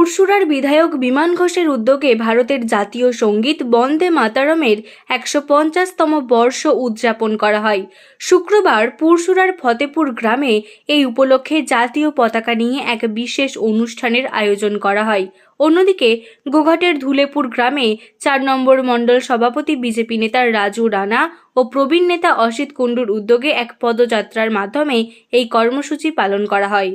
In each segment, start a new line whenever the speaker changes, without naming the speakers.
পুরসুরার বিধায়ক বিমান ঘোষের উদ্যোগে ভারতের জাতীয় সংগীত বন্দে মাতারমের একশো পঞ্চাশতম বর্ষ উদযাপন করা হয়। শুক্রবার পুরসুরার ফতেপুর গ্রামে এই উপলক্ষে জাতীয় পতাকা নিয়ে এক বিশেষ অনুষ্ঠানের আয়োজন করা হয়। অন্যদিকে গোঘাটের ধুলেপুর গ্রামে চার নম্বর মণ্ডল সভাপতি বিজেপি নেতা রাজু রানা ও প্রবীণ নেতা অসিত কুণ্ডুর উদ্যোগে এক পদযাত্রার মাধ্যমে এই কর্মসূচি পালন করা হয়।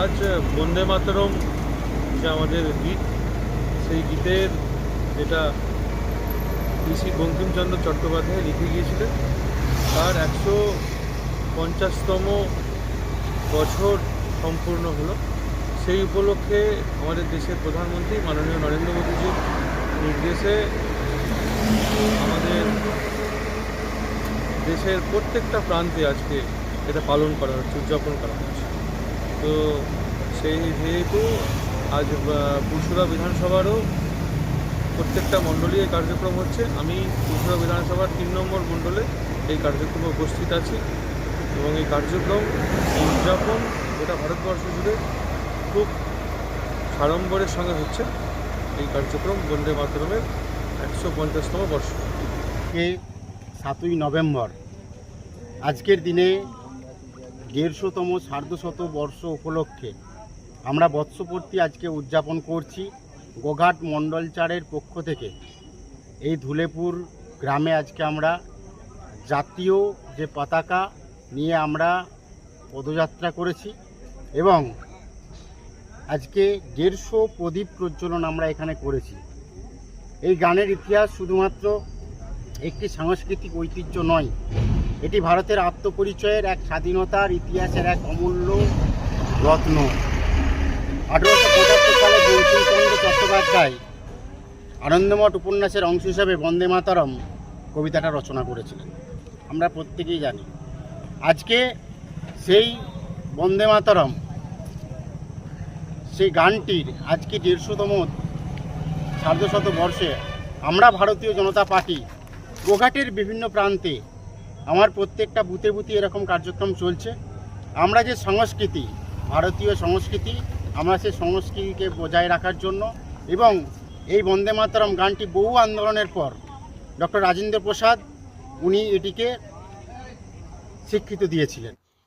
আজ বন্দে মাতরম, যে আমাদের গীত, সেই গীতের যেটা ঋষি বঙ্কিমচন্দ্র চট্টোপাধ্যায় লিখে গিয়েছিলেন, তার একশো পঞ্চাশতম বছর সম্পূর্ণ হলো। সেই উপলক্ষে আমাদের দেশের প্রধানমন্ত্রী মাননীয় নরেন্দ্র মোদীজির নির্দেশে আমাদের দেশের প্রত্যেকটা প্রান্তে আজকে এটা পালন করা হচ্ছে, উদযাপন করা হচ্ছে। তো সেই যেহেতু আজ পুরসুরা বিধানসভারও প্রত্যেকটা মণ্ডলী এই কার্যক্রম হচ্ছে, আমি পুরসুরা বিধানসভার তিন নম্বর মণ্ডলে এই কার্যক্রমে উপস্থিত আছি এবং এই কার্যক্রম উদযাপন গোটা ভারতবর্ষ জুড়ে খুব সাড়ম্বরের সঙ্গে হচ্ছে। এই কার্যক্রম বন্দে মাতরমের একশো পঞ্চাশতম বর্ষ।
সাতই নভেম্বর আজকের দিনে দেড়শোতম সার্ধশত বর্ষ উপলক্ষে আমরা বৎসপূর্তি আজকে উদযাপন করছি গোঘাট মণ্ডলচারের পক্ষ থেকে। এই ধুলেপুর গ্রামে আজকে আমরা জাতীয় যে পতাকা নিয়ে আমরা পদযাত্রা করেছি এবং আজকে দেড়শো প্রদীপ প্রজ্বলন আমরা এখানে করেছি। এই গানের ইতিহাস শুধুমাত্র একটি সাংস্কৃতিক ঐতিহ্য নয় এটি ভারতের আত্মপরিচয়ের এক স্বাধীনতার ইতিহাসের এক অমূল্য রত্ন। আঠারোশো পঁচাত্তর সালে বঙ্কিমচন্দ্র চট্টোপাধ্যায় আনন্দমঠ উপন্যাসের অংশ হিসাবে বন্দে মাতরম কবিতাটা রচনা করেছিলেন। আমরা প্রত্যেকেই জানি। আজকে সেই বন্দে মাতরম, সেই গানটির আজকে দেড়শোতম সার্ধশত বর্ষে আমরা ভারতীয় জনতা পার্টি গোঘাটের বিভিন্ন প্রান্তে আমার প্রত্যেকটা বুথে বুথে এরকম কার্যক্রম চলছে। আমরা যে সংস্কৃতি, ভারতীয় সংস্কৃতি, আমরা সেই সংস্কৃতিকে বজায় রাখার জন্য এবং এই বন্দে মাতরম গানটি বহু আন্দোলনের পর ডক্টর রাজেন্দ্র প্রসাদ, উনি এটিকে স্বীকৃতি দিয়েছিলেন।